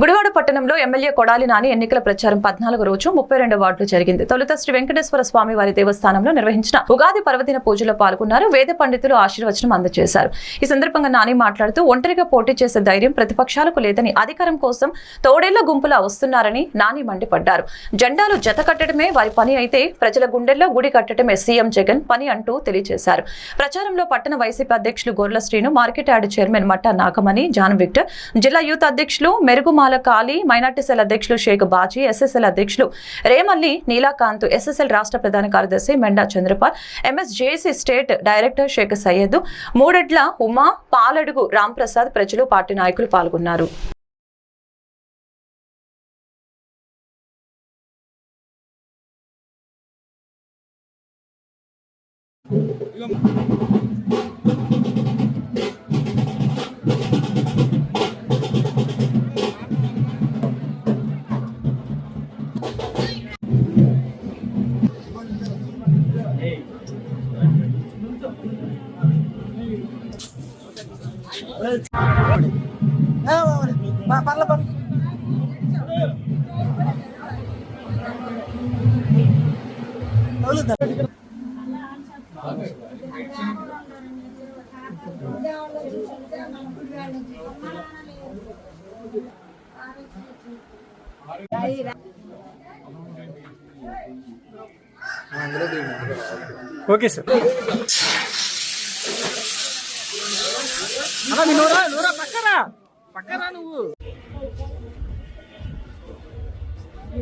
గుడివాడ పట్టణంలో ఎమ్మెల్యే కొడాలి నాని ఎన్నికల ప్రచారం పద్నాలుగు రోజు ముప్పై రెండు వార్డులు జరిగింది. తొలుత శ్రీ వెంకటేశ్వర స్వామి వారి దేవస్థానంలో నిర్వహించిన ఉగాది పర్వదిన పూజలో పాల్గొన్నారు. వేద పండితులు ఆశీర్వచనం అందజేశారు. ఈ సందర్భంగా నాని మాట్లాడుతూ ఒంటరిగా పోటీ చేసే ధైర్యం ప్రతిపక్షాలకు లేదని అధికారం కోసం తోడేళ్ళ గుంపులా వస్తున్నారని నాని మండిపడ్డారు. జెండాలు జత కట్టడమే వారి పని అయితే ప్రజల గుండెల్లో గుడి కట్టడమే సీఎం జగన్ పని అంటూ తెలియజేశారు. ప్రచారంలో పట్టణ వైసీపీ అధ్యక్షులు Gorla Srinu market yard chairman Matta Nagamani John Victor జిల్లా యూత్ అధ్యక్షులు మెరుగుమాల కాళీ మైనార్టీ సెల్ అధ్యక్షులు షేక్ బాజీ ఎస్ఎస్ఎల్ అధ్యక్షులు రేమల్లి నీలాకాంత్ ఎస్ఎస్ఎల్ రాష్ట్ర ప్రధాన కార్యదర్శి Menda Chandrapal MS JC state director Shaik Syed Mudedla Uma Paladugu Ramprasad ప్రజలు పార్టీ నాయకులు పాల్గొన్నారు. పర్లే పర్లే. Okay sir. అలా నీ నూరా నూరా పక్కరా. పక్కరా నువ్వు.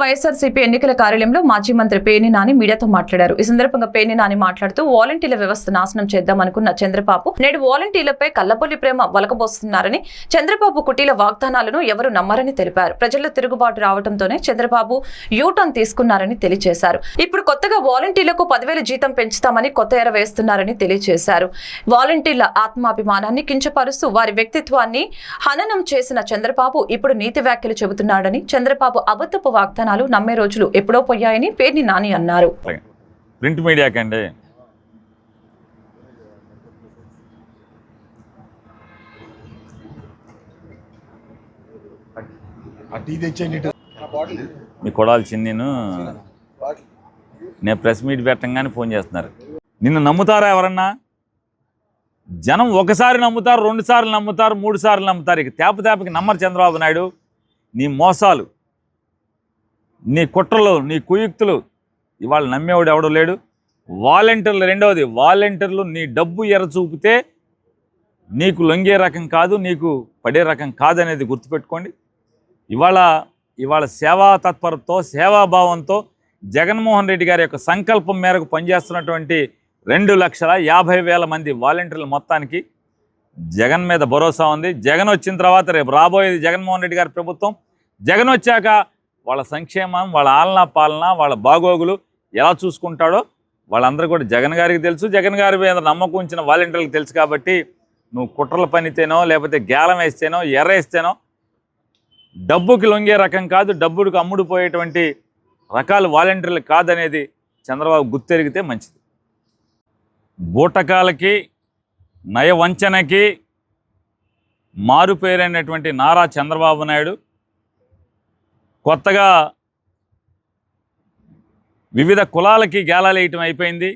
వైఎస్ఆర్సీపీ ఎన్నికల కార్యాలయంలో మాజీ మంత్రి పేర్ని నాని మీడియాతో మాట్లాడారు. ఈ సందర్భంగా పేర్ని నాని మాట్లాడుతూ వాలంటీర్ల వ్యవస్థ నాశనం చేద్దామనుకున్న చంద్రబాబు నేడు వాలంటీర్లపై కల్లబొల్లి ప్రేమ వలకబోస్తున్నారని చంద్రబాబు కుటీల వాగ్దానాలను ఎవరు నమ్మరని తెలిపారు. ప్రజల్లో తిరుగుబాటు రావడంతోనే చంద్రబాబు యూటర్న్ తీసుకున్నారని తెలియజేశారు ఇప్పుడు కొత్తగా వాలంటీర్లకు పదివేల జీతం పెంచుతామని కొత్త ఎర వేస్తున్నారని తెలియజేశారు వాలంటీర్ల ఆత్మాభిమానాన్ని కించపరుస్తూ వారి వ్యక్తిత్వాన్ని హననం చేసిన చంద్రబాబు ఇప్పుడు నీతి వ్యాఖ్యలు చెబుతున్నాడని చంద్రబాబు అబద్ధపు వాగ్దానాలు నమ్మే రోజులు ఎప్పుడో పోయాయని పేర్ని నాని అన్నారు. ప్రింట్ మీడియాకండి తెచ్చేయండి ఇటు. మీ కొడాలి చిన్నీను నేను ప్రెస్ మీట్ పెట్టంగానే ఫోన్ చేస్తున్నారు. నిన్ను నమ్ముతారా ఎవరన్నా? జనం ఒకసారి నమ్ముతారు రెండు సార్లు నమ్ముతారు మూడు సార్లు నమ్ముతారు. ఇక తేప తేపకి నమ్మరు చంద్రబాబు నాయుడు. నీ మోసాలు నీ కుట్రలు నీ కుయుక్తులు ఇవాళ నమ్మేవాడు ఎవడో లేడు. వాలంటీర్లు రెండవది వాలంటీర్లు నీ డబ్బు ఎర చూపితే నీకు లొంగే రకం కాదు నీకు పడే రకం కాదనేది గుర్తుపెట్టుకోండి. ఇవాళ ఇవాళ సేవా తత్పరతో సేవాభావంతో జగన్మోహన్ రెడ్డి గారి యొక్క సంకల్పం మేరకు పనిచేస్తున్నటువంటి రెండు లక్షల యాభై వేల మంది వాలంటీర్లు మొత్తానికి జగన్ మీద భరోసా ఉంది. జగన్ వచ్చిన తర్వాత రేపు రాబోయేది జగన్మోహన్ రెడ్డి గారి ప్రభుత్వం. జగన్ వచ్చాక వాళ్ళ సంక్షేమం వాళ్ళ ఆలనా పాలన వాళ్ళ బాగోగులు ఎలా చూసుకుంటాడో వాళ్ళందరూ కూడా జగన్ గారికి తెలుసు. జగన్ గారి మీద నమ్మకం ఉంచిన వాలంటీర్లకు తెలుసు కాబట్టి నువ్వు కుట్రల పనితేనో లేకపోతే గేలం వేస్తేనో ఎర్ర వేస్తేనో డబ్బుకి లొంగే రకం కాదు డబ్బుడికి అమ్ముడుపోయేటువంటి రకాలు వాలంటీర్లు కాదనేది చంద్రబాబు గుర్తెరిగితే మంచిది. బూటకాలకి నయవంచనకి మారుపేరైనటువంటి నారా చంద్రబాబు నాయుడు కొత్తగా వివిధ కులాలకి గేలాలేయటం అయిపోయింది.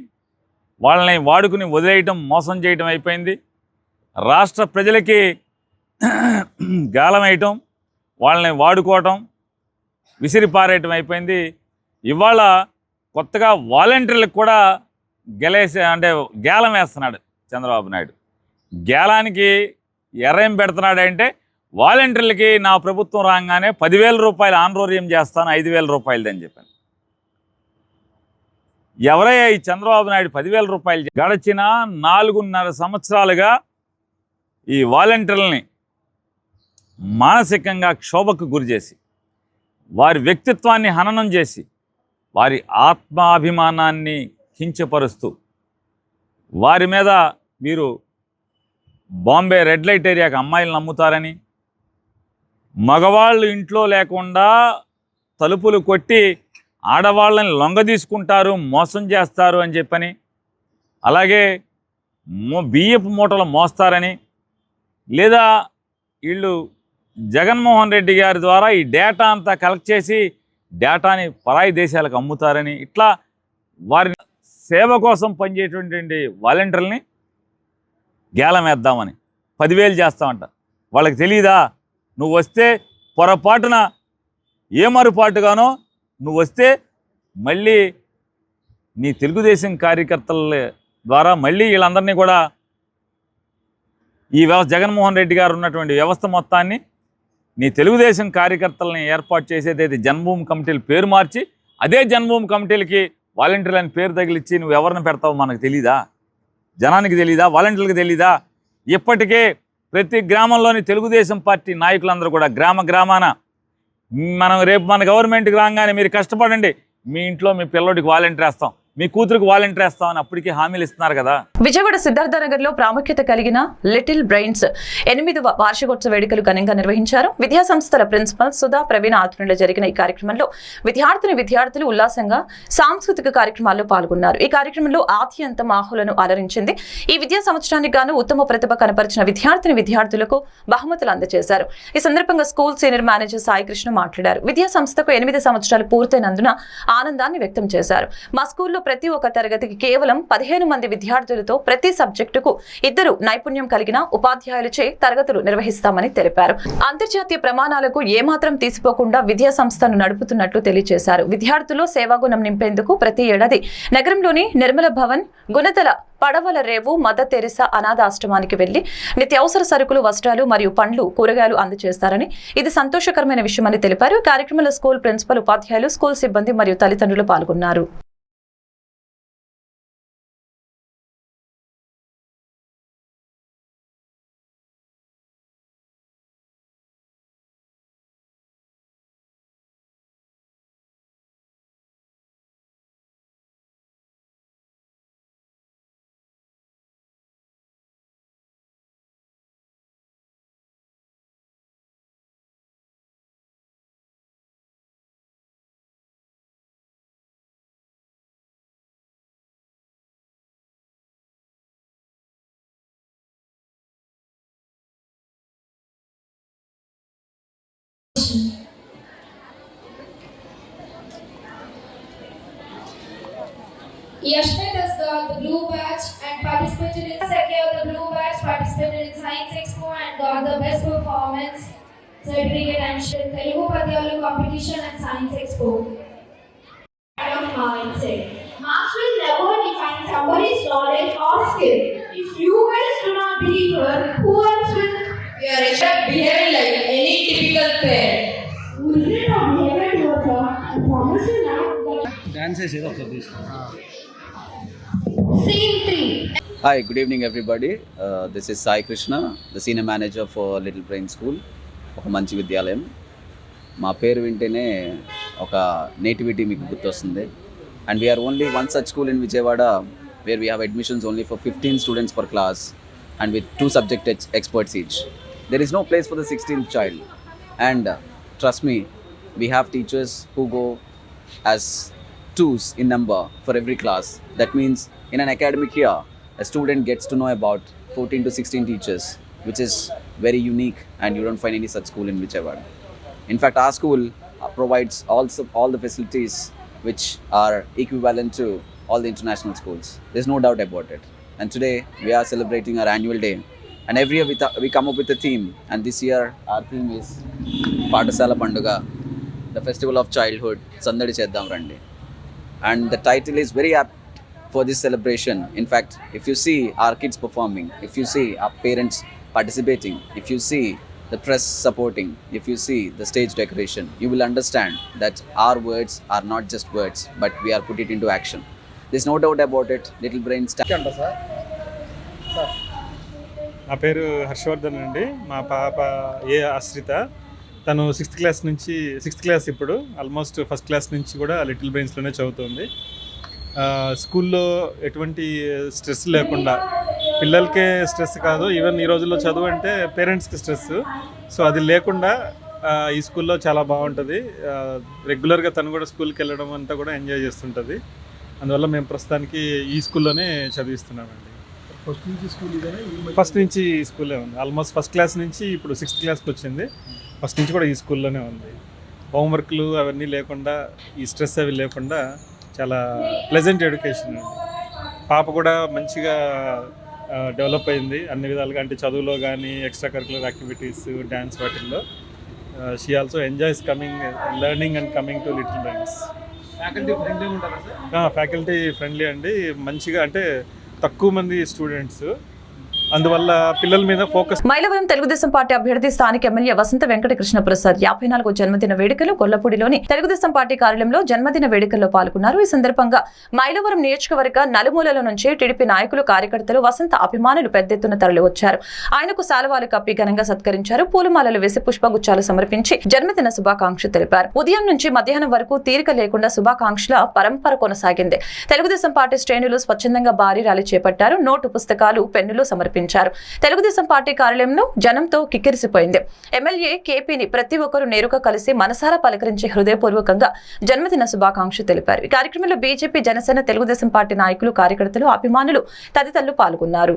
వాళ్ళని వాడుకుని వదిలేయటం మోసం చేయటం అయిపోయింది. రాష్ట్ర ప్రజలకి గాలం వేయటం వాళ్ళని వాడుకోవటం విసిరిపారేయటం అయిపోయింది. ఇవాళ కొత్తగా వాలంటీర్లకు కూడా గెలేసే అంటే గేలం వేస్తున్నాడు చంద్రబాబు నాయుడు. గేలానికి ఎర్రేం పెడుతున్నాడు అంటే వాలంటీర్లకి నా ప్రభుత్వం రాగానే పదివేల రూపాయలు ఆన్రోర్యం చేస్తాను ఐదు వేల రూపాయలదని చెప్పాను. ఎవరయ్యా ఈ చంద్రబాబు నాయుడు పదివేల రూపాయలు గడచిన నాలుగున్నర సంవత్సరాలుగా ఈ వాలంటీర్లని మానసికంగా క్షోభకు గురిచేసి వారి వ్యక్తిత్వాన్ని హననం చేసి వారి ఆత్మాభిమానాన్ని కించపరుస్తూ వారి మీద మీరు బాంబే రెడ్ లైట్ ఏరియాకి అమ్మాయిలు నమ్ముతారని మగవాళ్ళు ఇంట్లో లేకుండా తలుపులు కొట్టి ఆడవాళ్ళని లొంగదీసుకుంటారు మోసం చేస్తారు అని చెప్పని అలాగే బియ్యపు మూటలు మోస్తారని లేదా వీళ్ళు జగన్మోహన్ రెడ్డి గారి ద్వారా ఈ డేటా అంతా కలెక్ట్ చేసి డేటాని పరాయి దేశాలకు అమ్ముతారని ఇట్లా వారి సేవ కోసం పనిచేసేటువంటి వాలంటీర్లని గేలం వేద్దామని పదివేలు చేస్తామంట. వాళ్ళకి తెలియదా నువ్వు వస్తే పొరపాటున ఏ మరుపాటుగానో నువ్వు వస్తే మళ్ళీ నీ తెలుగుదేశం కార్యకర్తల ద్వారా మళ్ళీ వీళ్ళందరినీ కూడా ఈ వ్యవస్థ జగన్మోహన్ రెడ్డి గారు ఉన్నటువంటి వ్యవస్థ మొత్తాన్ని నీ తెలుగుదేశం కార్యకర్తలని ఏర్పాటు చేసేదైతే జన్మభూమి కమిటీలు పేరు మార్చి అదే జన్మభూమి కమిటీలకి వాలంటీర్లు అని పేరు తగిలిచ్చి నువ్వు ఎవరిని పెడతావో మనకు తెలీదా? జనానికి తెలీదా? వాలంటీర్లకు తెలీదా? ఇప్పటికే ప్రతి గ్రామంలోని తెలుగుదేశం పార్టీ నాయకులందరూ కూడా గ్రామ గ్రామాన మనం రేపు మన గవర్నమెంట్కి రాగానే మీరు కష్టపడండి. మీ ఇంట్లో మీ పిల్లోడికి వాలంటీర్ వేస్తాం. మీ కూతురుకు వాలంటీర్ వేస్తామని అప్పటికే హామీలు ఇస్తున్నారు కదా. విజయవాడ సిద్ధార్థ నగర్లో ప్రాముఖ్యత కలిగిన లిటిల్ బ్రెయిన్స్ ఎనిమిదవ వార్షికోత్సవ వేడుకలు ఘనంగా నిర్వహించారు. విద్యా సంస్థల ప్రిన్సిపల్ సుధా ప్రవీణ ఆధ్వర్యంలో జరిగిన ఈ కార్యక్రమంలో విద్యార్థిని విద్యార్థులు ఉల్లాసంగా సాంస్కృతిక కార్యక్రమాల్లో పాల్గొన్నారు. ఈ కార్యక్రమంలో ఆత్యంతం ఆహులను అలరించింది. ఈ విద్యా సంవత్సరానికి గాను ఉత్తమ ప్రతిభ కనపరిచిన విద్యార్థిని విద్యార్థులకు బహుమతులు అందజేశారు. ఈ సందర్భంగా school senior manager Sai Krishna మాట్లాడారు. విద్యా సంస్థకు ఎనిమిది సంవత్సరాలు పూర్తయినందున ఆనందాన్ని వ్యక్తం చేశారు. మా స్కూల్లో ప్రతి ఒక్క తరగతికి కేవలం పదిహేను మంది విద్యార్థులతో ప్రతి సబ్జెక్టుకు ఇద్దరు నైపుణ్యం కలిగిన ఉపాధ్యాయులచే తరగతులు నిర్వహిస్తామని తెలిపారు. అంతర్జాతీయ ప్రమాణాలకు ఏమాత్రం తీసిపోకుండా విద్యా సంస్థను నడుపుతున్నట్లు తెలియజేశారు. విద్యార్థుల్లో సేవాగుణం నింపేందుకు ప్రతి ఏడాది నగరంలోని నిర్మల భవన్ గుణదల పడవల రేవు మదర్ తెరిసా అనాథాశ్రమానికి వెళ్ళి నిత్యావసర సరుకులు వస్త్రాలు మరియు పండ్లు కూరగాయలు అందజేస్తారని ఇది సంతోషకరమైన విషయమని తెలిపారు. కార్యక్రమంలో స్కూల్ ప్రిన్సిపల్ ఉపాధ్యాయులు స్కూల్ సిబ్బంది మరియు తల్లిదండ్రులు పాల్గొన్నారు. Yashmit has got the blue badge and participated in secured the blue badge, participated in Science Expo and got the best performance certificate and sh- Telugu Padyalu competition and Science Expo. Of mindset. Mastery will never define somebody's knowledge or skill. If you guys do not believe her, who else will? We are expect behaving like any typical parent. Dance వేసేది ఒకసారి తీసుకో Scene 3. Hi, good evening, everybody. Uh, this is Sai Krishna, the senior manager for Little Brain School, ఒక మంచి విద్యాలయం. మా పేరు వింటేనే ఒక నేటివిటీ మీకు గుర్తొస్తుంది. And we are only one such school in Vijayawada where we have admissions only for fifteen students per class and with two subject experts each there is no place for the sixteenth child and trust me we have teachers who go as twos in number for every class. That means in an academic year, a student gets to know about 14 to 16 teachers, which is very unique and you don't find any such school in Vijayawada. In fact, our school provides also all the facilities which are equivalent to all the international schools. There's no doubt about it. And today we are celebrating our annual day. And every year we, th- we come up with a theme. And this year our theme is Patasala Panduga, the festival of childhood, Sandadi Cheddam Randi. And the title is very apt for this celebration. In fact, if you see our kids performing, if you see our parents participating, if you see the press supporting, if you see the stage decoration, you will understand that our words are not just words, but we are put it into action. This no doubt about it little brain అంట sir నా పేరు హర్షవర్ధన్ అండి మా పాప ఏ ఆశ్రిత తను sixth class నుంచి sixth class ఇప్పుడు ఆల్మోస్ట్ ఫస్ట్ క్లాస్ నుంచి కూడా లిటిల్ బ్రెయిన్స్లోనే చదువుతుంది. స్కూల్లో ఎటువంటి స్ట్రెస్ లేకుండా పిల్లలకే స్ట్రెస్ కాదు ఈవెన్ ఈ రోజుల్లో చదువు అంటే పేరెంట్స్కి స్ట్రెస్. సో అది లేకుండా ఈ స్కూల్లో చాలా బాగుంటుంది. రెగ్యులర్గా తను కూడా స్కూల్కి వెళ్ళడం అంతా కూడా ఎంజాయ్ చేస్తుంటుంది. అందువల్ల మేము ప్రస్తుతానికి ఈ స్కూల్లోనే చదివిస్తున్నామండి. ఫస్ట్ నుంచి స్కూల్ ఫస్ట్ నుంచి ఈ స్కూల్లో ఉంది. ఆల్మోస్ట్ ఫస్ట్ క్లాస్ నుంచి ఇప్పుడు సిక్స్త్ క్లాస్కి వచ్చింది. ఫస్ట్ నుంచి కూడా ఈ స్కూల్లోనే ఉంది. హోంవర్క్లు అవన్నీ లేకుండా ఈ స్ట్రెస్ అవి లేకుండా చాలా ప్లెజెంట్ ఎడ్యుకేషన్ అండి పాప కూడా మంచిగా డెవలప్ అయింది. అన్ని విధాలుగా అంటే చదువులో కానీ ఎక్స్ట్రా కరికులర్ యాక్టివిటీస్ డ్యాన్స్ వాటిల్లో she also enjoys coming learning and coming to little sir faculty friendly అండి. మంచిగా అంటే తక్కువ మంది స్టూడెంట్స్ అందువల్ల పిల్లల మీద ఫోకస్ మైలవరం తెలుగుదేశం పార్టీ అభ్యర్థి స్థానిక ఎమ్మెల్యే వసంత వెంకట కృష్ణ ప్రసాద్ యాభై నాలుగు జన్మదిన వేడుకలు గొల్లపూడిలోని తెలుగుదేశం పార్టీ కార్యాలయంలో జన్మదిన వేడుకల్లో పాల్గొన్నారు. ఈ సందర్భంగా మైలవరం నియోజకవర్గ నలుమూలల నుంచి టీడీపీ నాయకులు కార్యకర్తలు వసంత అభిమానులు పెద్ద ఎత్తున తరలివచ్చారు. ఆయనకు శాలువాలు కప్పి ఘనంగా సత్కరించారు. పూలమాలలు వేసి పుష్పగుచ్చాలు సమర్పించి జన్మదిన శుభాకాంక్షలు తెలిపారు. ఉదయం నుంచి మధ్యాహ్నం వరకు తీరిక లేకుండా శుభాకాంక్షల పరంపర కొనసాగింది. తెలుగుదేశం పార్టీ శ్రేణులు స్వచ్ఛందంగా భారీ ర్యాలీ చేపట్టారు. నోటు పుస్తకాలు పెన్నులు సమర్పించారు. తెలుగుదేశం పార్టీ కార్యాలయంలో జనంతో కిక్కిరిసిపోయింది. ఎమ్మెల్యే కేపీని ప్రతి ఒక్కరూ నేరుగా కలిసి మనసారా పలకరించి హృదయపూర్వకంగా జన్మదిన శుభాకాంక్షలు తెలిపారు. ఈ కార్యక్రమంలో బీజేపీ జనసేన తెలుగుదేశం పార్టీ నాయకులు కార్యకర్తలు అభిమానులు తదితరులు పాల్గొన్నారు.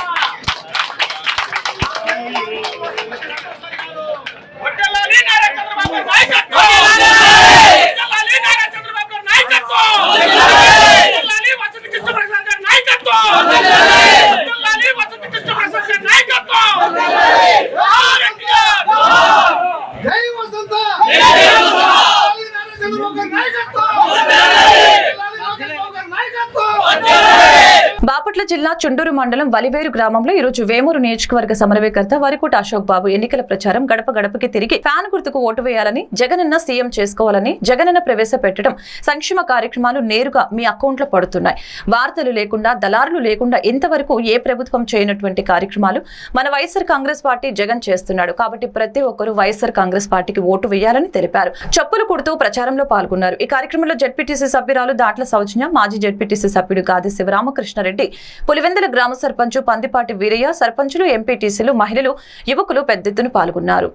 జిల్లా చుండూరు మండలం వలివేరు గ్రామంలో ఈ రోజు వేమూరు నియోజకవర్గ సమన్వయకర్త వరికోట అశోక్ బాబు ఎన్నికల ప్రచారం గడప గడపకి తిరిగి ఫ్యాన్ గుర్తుకు ఓటు వేయాలని జగనన్న సీఎం చేసుకోవాలని జగనన్న ప్రవేశపెట్టడం సంక్షేమ కార్యక్రమాలు నేరుగా మీ అకౌంట్లో పడుతున్నాయి. వార్తలు లేకుండా దళారులు లేకుండా ఇంతవరకు ఏ ప్రభుత్వం చేయనటువంటి కార్యక్రమాలు మన వైఎస్ఆర్ కాంగ్రెస్ పార్టీ జగన్ చేస్తున్నాడు. కాబట్టి ప్రతి ఒక్కరూ వైఎస్ఆర్ కాంగ్రెస్ పార్టీకి ఓటు వేయాలని తెలిపారు. చెప్పులు కుడుతూ ప్రచారంలో పాల్గొన్నారు. ఈ కార్యక్రమంలో జడ్పీటీసీ సభ్యురాలు దాట్ల సౌజన్య మాజీ జడ్పీటీసీ సభ్యుడు గాది శివరామకృష్ణారెడ్డి పులివెందుల గ్రామ సర్పంచ్ పందిపాటి వీరయ్య సర్పంచులు ఎంపీటీసీలు మహిళలు యువకులు పెద్ద ఎత్తున పాల్గొన్నారు.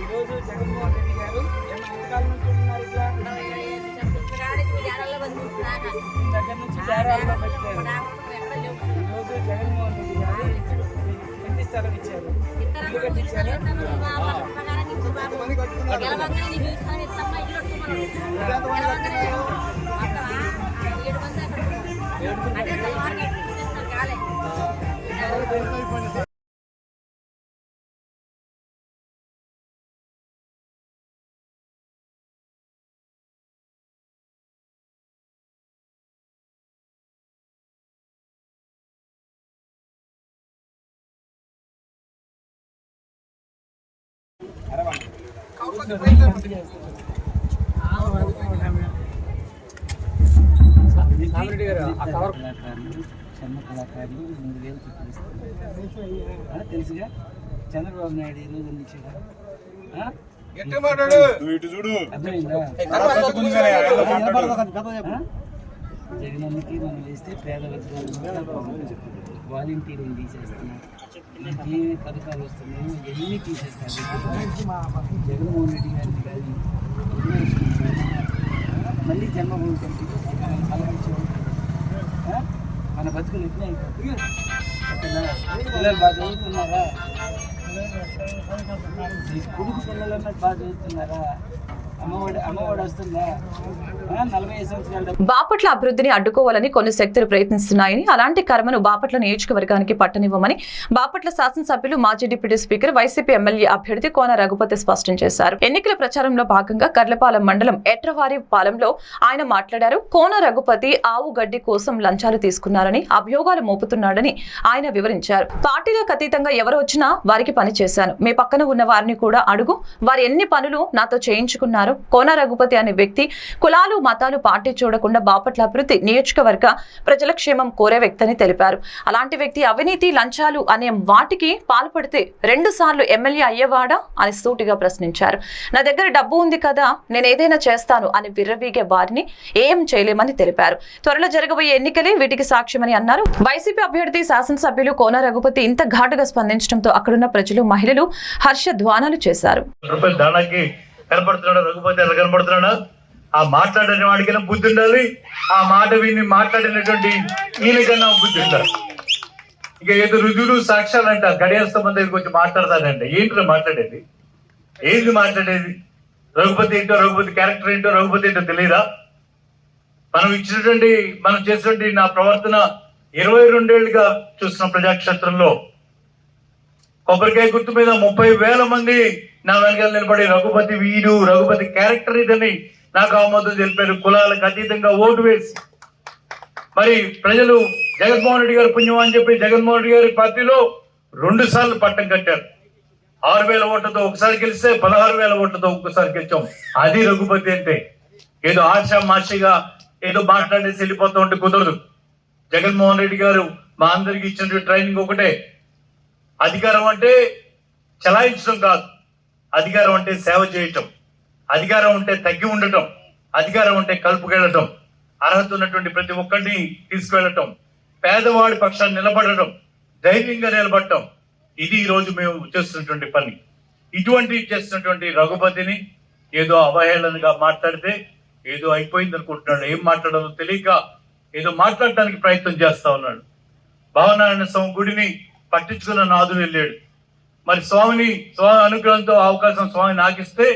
ఈరోజు జగన్మోహన్ రెడ్డి గారు పథకాల నుంచి ఉన్నారు ఇట్లా. దగ్గర నుంచి బేరాల్లో పెట్టారు ఈరోజు జగన్మోహన్ రెడ్డి గారు ఇంటి స్థలం ఇచ్చారు? ఇల్లు కట్టించారు? రామిరెడ్డి గారు ఆ చిన్న కళాకారులు మూడు వేలు చూపిస్తారు తెలుసుగా చంద్రబాబు నాయుడు రోజు అందించాడు? జగనన్నకి మనం వేస్తే పేద వర్గాలు వాలంటీర్లు తీసేస్తున్నారు ఏ పథకాలు వస్తున్నాయో ఎన్ని తీసేస్తారు? జగన్మోహన్ రెడ్డి గారిని కానీ మళ్ళీ జన్మభూమి కల్పించి మనం కలగించే మన బతుకులు ఎట్లా అయిపోతుంది పిల్లలు బాగా చదువుతున్నారా? కొడుకు పిల్లలు బాగా చదువుతున్నారా? బాపట్ల అభివృద్ధిని అడ్డుకోవాలని కొన్ని శక్తులు ప్రయత్నిస్తున్నాయని అలాంటి కర్మను బాపట్ల నియోజకవర్గానికి పట్టనివ్వమని బాపట్ల శాసనసభ్యులు మాజీ డిప్యూటీ స్పీకర్ వైసీపీ ఎమ్మెల్యే అభ్యర్థి కోన రఘుపతి స్పష్టం చేశారు. ఎన్నికల ప్రచారంలో భాగంగా కర్లపాలెం మండలం ఎట్రవారి పాలెంలో ఆయన మాట్లాడారు. కోన రఘుపతి ఆవు గడ్డి కోసం లంచాలు తీసుకున్నారని అభియోగాలు మోపుతున్నాడని ఆయన వివరించారు. పార్టీలకు అతీతంగా ఎవరు వచ్చినా వారికి పని చేశాను. మీ పక్కన ఉన్న వారిని కూడా అడుగు. వారు ఎన్ని పనులు నాతో చేయించుకున్నారు కోన రఘుపతి అనే వ్యక్తి కులాలు మతాలు పార్టీ చూడకుండా బాపట్ల అభివృద్ధి నియోజకవర్గ ప్రజల క్షేమం కోరే వ్యక్తి అని తెలిపారు. అలాంటి వ్యక్తి అవినీతి లంచాలు అనే వాటికి పాల్పడితే రెండు సార్లు ఎమ్మెల్యే అయ్యేవాడా అని సూటిగా ప్రశ్నించారు. నా దగ్గర డబ్బు ఉంది కదా నేను ఏదైనా చేస్తాను అని విర్రవీగే వారిని ఏం చేయలేమని తెలిపారు. త్వరలో జరగబోయే ఎన్నికలే వీటికి సాక్ష్యమని అన్నారు. వైసీపీ అభ్యర్థి శాసనసభ్యులు కోన రఘుపతి ఇంత ఘాటుగా స్పందించడంతో అక్కడున్న ప్రజలు మహిళలు హర్ష ధ్వానాలు చేశారు కనపడుతున్నాడు? రఘుపతి ఎలా కనపడుతున్నాడా? ఆ మాట్లాడని వాడికైనా బుద్ధి ఉండాలి? ఆ మాట విని మాట్లాడినటువంటి ఈయనకన్నా బుద్ధి ఉండాలి. ఇక ఏదో రుజువులు సాక్ష్యాలు అంట గడియాస్త మంది కొంచెం మాట్లాడతానంట ఏంటో మాట్లాడేది? ఏంది మాట్లాడేది? రఘుపతి ఏంటో రఘుపతి క్యారెక్టర్ ఏంటో రఘుపతి ఏంటో తెలియదా మనం ఇచ్చినటువంటి మనం చేసినటువంటి నా ప్రవర్తన ఇరవై రెండేళ్ళుగా చూసిన ప్రజాక్షేత్రంలో కొబ్బరికాయ గుర్తు మీద ముప్పై వేల మంది నా వెనకాల నిలబడి రఘుపతి వీడు రఘుపతి క్యారెక్టర్ ఇదని నాకు ఆమోదం తెలిపారు. కులాలకు అతీతంగా ఓటు వేసి. మరి ప్రజలు జగన్మోహన్ రెడ్డి గారు పుణ్యం అని చెప్పి జగన్మోహన్ రెడ్డి గారి పార్టీలో రెండు సార్లు పట్టం కట్టారు. ఆరు వేల ఓట్లతో ఒకసారి గెలిస్తే పదహారు వేల ఓట్లతో ఒక్కసారి గెలిచాం. అది రఘుపతి అంటే. ఏదో ఆశ మాషిగా ఏదో మాట్లాడేసి వెళ్ళిపోతూ ఉంటే కుదరదు. జగన్మోహన్ రెడ్డి గారు మా అందరికి ఇచ్చిన ట్రైనింగ్ ఒకటే. అధికారం అంటే చలాయించడం కాదు. అధికారం అంటే సేవ చేయటం అధికారం ఉంటే తగ్గి ఉండటం అధికారం ఉంటే కలుపుకెళ్ళటం అర్హత ఉన్నటువంటి ప్రతి ఒక్కరిని తీసుకువెళ్ళటం పేదవాడి పక్షాన్ని నిలబడటం ధైర్యంగా నిలబడటం ఇది ఈరోజు మేము చేస్తున్నటువంటి పని. ఇటువంటి చేస్తున్నటువంటి రఘుపతిని ఏదో అవహేళనగా మాట్లాడితే ఏదో అయిపోయింది అనుకుంటున్నాడు ఏం మాట్లాడాలో తెలియక ఏదో మాట్లాడటానికి ప్రయత్నం చేస్తా ఉన్నాడు. భావనారాయణ స్వామి గుడిని పట్టించుకున్న నాదుడు వెళ్ళాడు. మరి స్వామిని స్వామి అనుగ్రహంతో అవకాశం స్వామి నాకిస్తే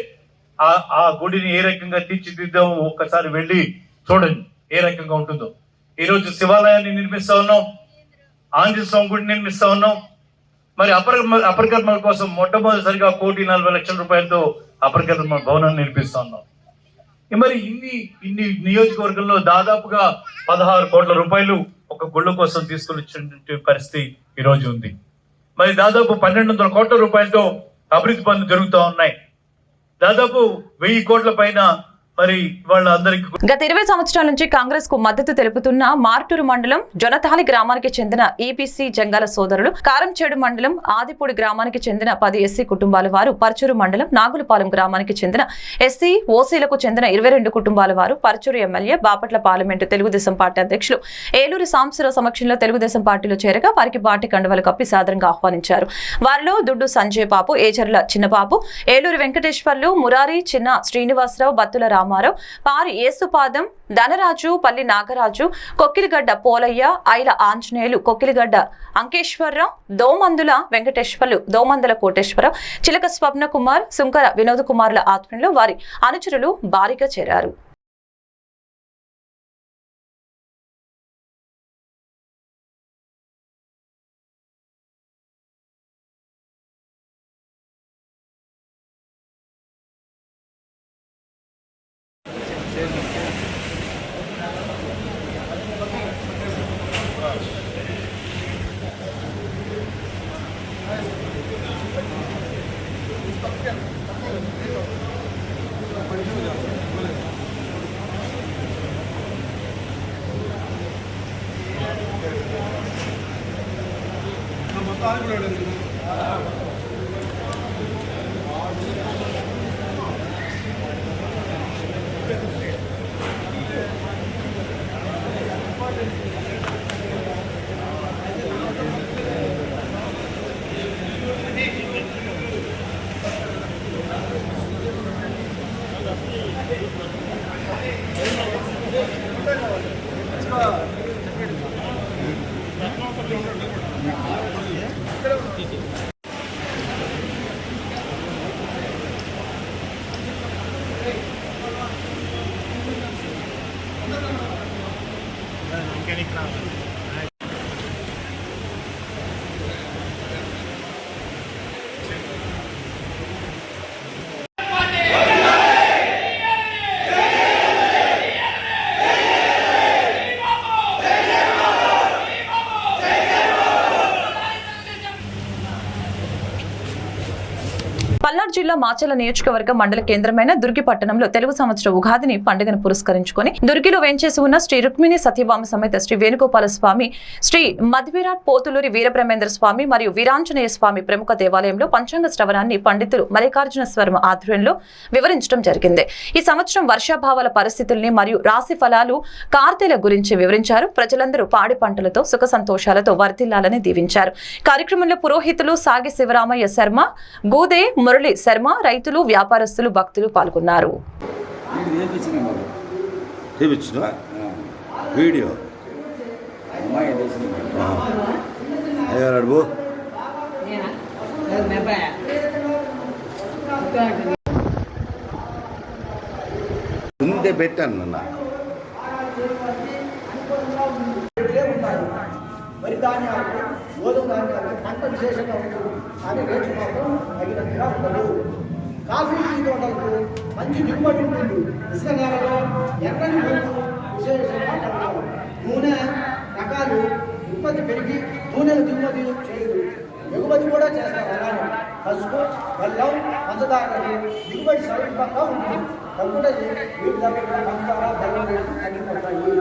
ఆ ఆ గుడిని ఏ రకంగా తీర్చిదిద్దాము ఒక్కసారి వెళ్ళి చూడండి ఏ రకంగా ఉంటుందో. ఈ రోజు శివాలయాన్ని నిర్మిస్తా ఉన్నాం. ఆంజనేయ స్వామి గుడిని నిర్మిస్తా ఉన్నాం. మరి అపర అపరకర్మల కోసం మొట్టమొదటిసారిగా కోటి నలభై లక్షల రూపాయలతో అపరకర్మ భవనాన్ని నిర్మిస్తా ఉన్నాం. మరి ఇన్ని ఇన్ని నియోజకవర్గంలో దాదాపుగా పదహారు కోట్ల రూపాయలు ఒక గుళ్ళ కోసం తీసుకుని వచ్చిన పరిస్థితి ఈరోజు ఉంది. మరి దాదాపు పన్నెండు వందల కోట్ల రూపాయలతో అభివృద్ధి పనులు జరుగుతూ ఉన్నాయి. దాదాపు వెయ్యి కోట్ల పైన మరి వాళ్ళందరికీ గత ఇరవై సంవత్సరాల నుంచి కాంగ్రెస్కు మద్దతు తెలుపుతున్న మార్టూరు మండలం జొనతాలి గ్రామానికి చెందిన ఈపీసీ జంగాల సోదరులు కారంచేడు మండలం ఆదిపూడి గ్రామానికి చెందిన పది ఎస్సీ కుటుంబాల వారు పరచూరు మండలం నాగులపాలెం గ్రామానికి చెందిన ఎస్సీ ఓసీలకు చెందిన ఇరవై రెండు కుటుంబాల వారు Parchur MLA Bapatla parliament Telugu Desam party అధ్యక్షులు ఏలూరు సాంబశివరావు సమక్షంలో తెలుగుదేశం పార్టీలో చేరగా వారికి పార్టీ కండువలు కప్పి సాదరంగా ఆహ్వానించారు. వారిలో దుడ్డు సంజయ్ బాబు ఏచర్ల చిన్నబాబు ఏలూరు వెంకటేశ్వర్లు మురారి చిన్న శ్రీనివాసరావు బత్తుల రామారావు పారి ఏసుపాదం ధనరాజు పల్లి నాగరాజు కొక్కిలిగడ్డ పోలయ్య ఐల ఆంజనేయులు కొక్కిలిగడ్డ అంకేశ్వరరావు దోమందుల వెంకటేశ్వర్లు దోమందుల కోటేశ్వరరావు చిలక స్వప్న కుమార్ సుంకర వినోద్ కుమార్ల ఆధ్వర్యంలో వారి అనుచరులు భారీగా చేరారు. ఆ జిల్లా మాచల నియోజకవర్గం మండల కేంద్రమైన దుర్గి పట్టణంలో తెలుగు సంవత్సర ఉగాదిని పండుగను పురస్కరించుకొని దుర్గిలో వేంచేసి ఉన్న శ్రీ రుక్మిణి సత్యభామ సమేత శ్రీ వేణుగోపాల స్వామి శ్రీ మధ్విరాట్ పోతులూరి వీరబ్రహ్మేంద్ర స్వామి మరియు వీరాంజనేయ స్వామి ప్రముఖ దేవాలయంలో పంచాంగ శ్రవణాన్ని పండితులు మల్లికార్జున స్వర్మ ఆధ్వర్యంలో వివరించడం జరిగింది. ఈ సంవత్సరం వర్షాభావాల పరిస్థితుల్ని మరియు రాశి ఫలాలు కార్తెల గురించి వివరించారు. ప్రజలందరూ పాడి పంటలతో సుఖ సంతోషాలతో వర్ధిల్లాలని దీవించారు. కార్యక్రమంలో పురోహితులు సాగి శివరామయ్య శర్మ గూదే మురళి శర్మ రైతులు వ్యాపారస్తులు భక్తులు పాల్గొన్నారు. వీడియో. ముందే పెట్టాను నాన్న. వరి ధాన్యాలకు గోధుమ ధాన్యాలకు పంట విశేషంగా ఉంటుంది కానీ రేట్లు మాత్రం తగినంతగా ఉండదు. కాఫీ టీ తోటలకు మంచి దిగుబడి ఉంటుంది. ఇసుక నేలలో ఎర్రని భూములు విశేషంగా పండుతాయి నూనె రకాలు ఉత్పత్తి పెరిగి నూనెలు దిగుమతి చేయదు. ఎగుమతి కూడా చేస్తారు అలానే. పసుపు బెల్లం పంచదారలు దిగుబడి సమీపంగా ఉంటుంది. తగ్గుట వీటి దగ్గర పంచదార బెల్లం రేట్లు తగ్గిపోతాయి.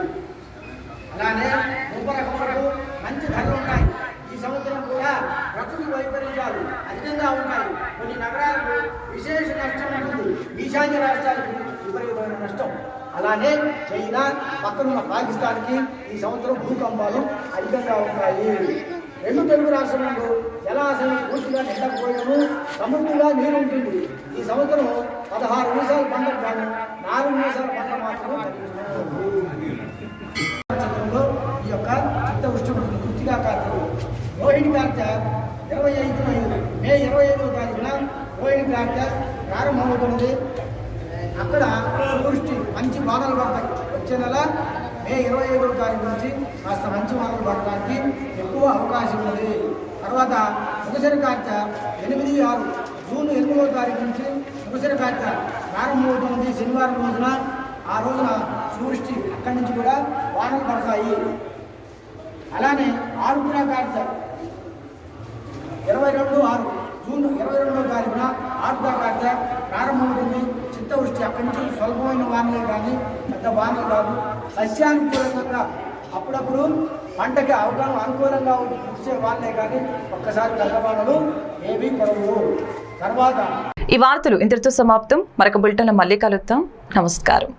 అలానే రూపరకములకు మంచి ధరలు ఉంటాయి ఈ సంవత్సరం కూడా ప్రకృతి వైపరీత్యాలు అధికంగా ఉంటాయి కొన్ని నగరాలకు విశేష నష్టం ఉంటుంది ఈశాన్య రాష్ట్రాలకు విపరీతమైన నష్టం. అలానే చైనా పక్కనున్న పాకిస్తాన్కి ఈ సంవత్సరం భూకంపాలు అధికంగా ఉంటాయి. రెండు తెలుగు రాష్ట్రాలలో జలాశయం పూర్తిగా నిండకపోయినను సమృద్ధిగా నీరు ఉంటుంది. ఈ సంవత్సరం పదహారు నిమిషాల పంట కాను నాలుగు నిమిషాల పంట మాత్రమే రోహిణి కార్తె ఇరవై ఐదు మే ఇరవై ఐదవ తారీఖున రోహిణి కార్తె ప్రారంభమవుతున్నది. అక్కడ వృష్టి మంచి వానలు పడతాయి. వచ్చే నెల మే ఇరవై ఐదవ తారీఖు నుంచి కాస్త మంచి వానలు పడడానికి ఎక్కువ అవకాశం ఉన్నది. తర్వాత ముగసరి కార్తె ఎనిమిది ఆరు జూన్ ఎనిమిదవ తారీఖు నుంచి ముగసరి కార్తె ప్రారంభమవుతుంది శనివారం రోజున. ఆ రోజున సూర్యుష్టి అక్కడి నుంచి కూడా వానలు పడతాయి. అలానే ఆరుపుర కార్తె ఇరవై రెండు ఆరు జూన్ ఇరవై రెండవ తారీఖున ఆరుద్ర కార్తె ప్రారంభమవుతుంది. చిత్తవృష్టి అక్కడి నుంచి స్వల్పమైన వానలు కానీ పెద్ద వానలు కాదు. సస్యానుకూలంగా అప్పుడప్పుడు పంటకి అవగాహన అనుకూలంగా వచ్చే వాళ్ళే కానీ ఒక్కసారి పెద్ద ఏమీ పడవు తర్వాత ఈ వార్తలు ఇంతటితో సమాప్తం. మరొక బులెటిన్లో మళ్ళీ కలుద్దాం. నమస్కారం.